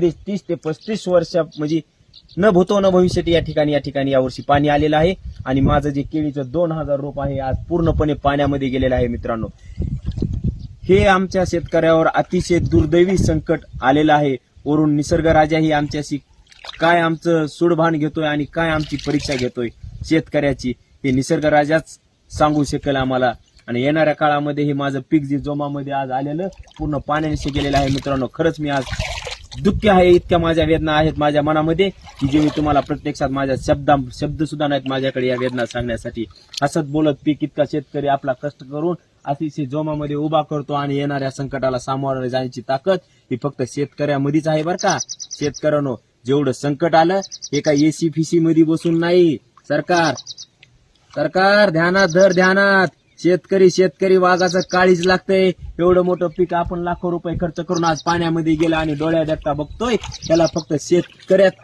तीस ते पस्तीस वर्ष म्हणजे न भूतो न भविष्यात या ठिकाणी या ठिकाणी यावर्षी पाणी आलेलं आहे. आणि माझं जे केळीचं दोन हजार रोप आहे आज पूर्णपणे पाण्यामध्ये गेलेलं आहे मित्रांनो. हे आमच्या शेतकऱ्यावर अतिशय दुर्दैवी संकट आलेलं आहे. वरून निसर्ग राजा ही आमच्याशी काय आमचं सुडभान घेतोय आणि काय आमची परीक्षा घेतोय शेतकऱ्याची हे निसर्ग राजाच सांगू शकेल आम्हाला. आणि येणाऱ्या काळामध्ये हे माझं पीक जे जोमामध्ये आज आलेलं पूर्ण पाण्याने गेलेलं आहे मित्रांनो. खरंच मी आज दुःख आहे इतक्या माझ्या वेदना आहेत माझ्या मनामध्ये की जे मी तुम्हाला प्रत्यक्षात माझ्या शब्दा शब्द सुद्धा नाहीत माझ्याकडे या वेदना सांगण्यासाठी. हसत बोलत पीक इतका शेतकरी आपला कष्ट करून अतिशय जोमामध्ये उभा करतो आणि येणाऱ्या संकटाला सामोरे जाण्याची ताकद ही फक्त शेतकऱ्यामध्येच आहे बरं का. शेतकऱ्यानो जेवढं संकट आलं हे काय एसी फिसी मध्ये बसून नाही. सरकार सरकार ध्यानात धर ध्यानात. शेतकरी शेतकरी वाघाचं काळीच लागतंय. एवढं मोठं पीक आपण लाखो रुपये खर्च करून आज पाण्यामध्ये गेलं आणि डोळ्या देखता बघतोय. त्याला फक्त शेतकऱ्यात